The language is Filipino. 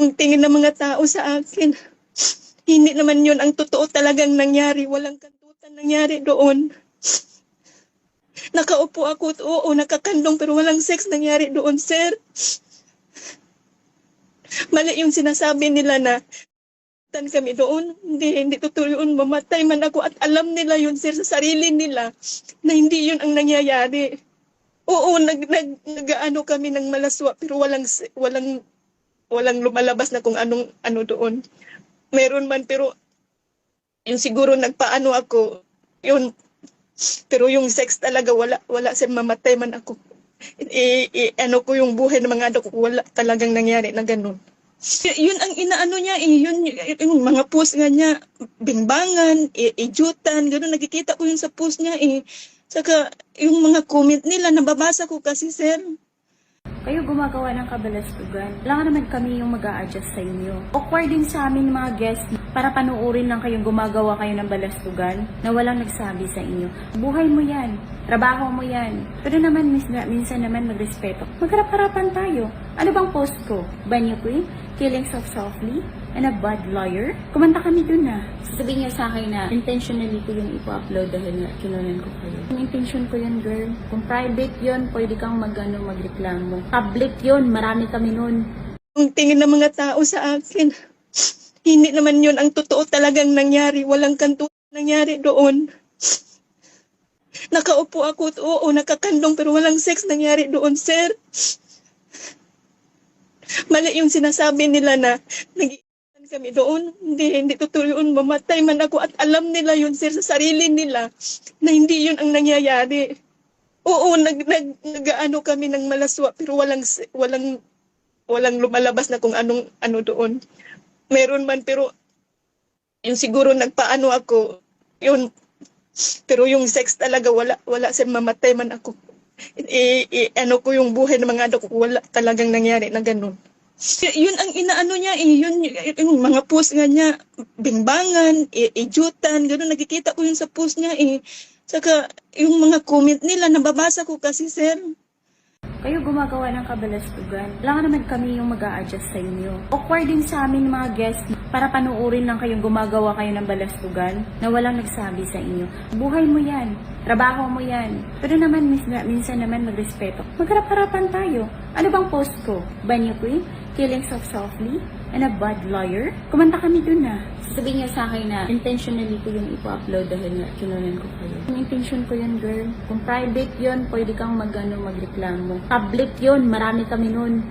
Ang tingin ng mga tao sa akin, hindi naman yun ang totoo talagang nangyari. Walang kantutan nangyari doon. Nakaupo ako, oo, nakakandong, pero walang sex nangyari doon, sir. Mali yung sinasabi nila na tan kami doon. Hindi, hindi totoo yun. Mamatay man ako at alam nila yun, sir, sa sarili nila na hindi yun ang nangyayari. Oo, nag, nag, nag-ano kami ng malaswa, pero walang, walang, walang lumalabas na kung anong, ano doon. Meron man, pero yung siguro nagpaano ako, yun, pero yung sex talaga, wala, wala, sir, mamatay man ako. I, i- ano ko yung buhay ng mga anak ko, wala talagang nangyari na ganun. Y- yun ang inaano niya eh, yun, yung mga post nga niya, bingbangan, i- ijutan, gano'n, nakikita ko yun sa post niya eh. Saka, yung mga comment nila, nababasa ko kasi, sir. Kayo gumagawa ng kabalastugan. Wala naman kami yung mag adjust sa inyo. Awkward din sa amin mga guests para panuorin lang kayong gumagawa kayo ng balastugan na walang nagsabi sa inyo. Buhay mo yan. Trabaho mo yan. Pero naman, mis- minsan naman magrespeto. Magharap-harapan tayo. Ano bang post ko? Banyo Queen? Killing Self Softly? And a bad lawyer? Kumanta kami dun na. Sasabihin niya sa akin na intentionally ko yung ipo-upload dahil nga kinunan ko kayo. Yung intention ko yun, girl. Kung private yun, pwede kang mag-ano, magreklamo. Public yun, marami kami nun. Ang tingin ng mga tao sa akin, hindi naman yun ang totoo talagang nangyari. Walang kantutan nangyari doon. Nakaupo ako, oo, nakakandong, pero walang sex nangyari doon, sir. Mali yung sinasabi nila na nag kami doon. Hindi, hindi totoo yun. Mamatay man ako at alam nila yun, sir, sa sarili nila na hindi yun ang nangyayari. Oo, nag, nag, nag-ano kami ng malaswa, pero walang, walang, walang lumalabas na kung anong, ano doon. Meron man, pero yung siguro nagpaano ako, yun, pero yung sex talaga, wala, wala, sir, mamatay man ako. I, i- ano ko yung buhay ng mga anak ko, wala talagang nangyari na ganun. Y- yun ang inaano niya eh, yun, yung mga post nga niya, bingbangan, i- ijutan, gano'n, nakikita ko yun sa post niya eh. Saka, yung mga comment nila, nababasa ko kasi, sir. Kayo gumagawa ng kabalastugan. Wala naman kami yung mag adjust sa inyo. Awkward din sa amin mga guests para panuorin lang kayong gumagawa kayo ng balastugan na walang nagsabi sa inyo. Buhay mo yan. Trabaho mo yan. Pero naman, minsan naman magrespeto. Magharap-harapan tayo. Ano bang post ko? Banyo Queen? Killing Self Softly? And a bad lawyer? Kumanta kami dun na. Sasabihin niya sa akin na intentionally ko yung ipo-upload dahil nga kinunan ko kayo. Yung intention ko yun, girl. Kung private yun, pwede kang mag, ano, magreklamo. Public yun, marami kami nun.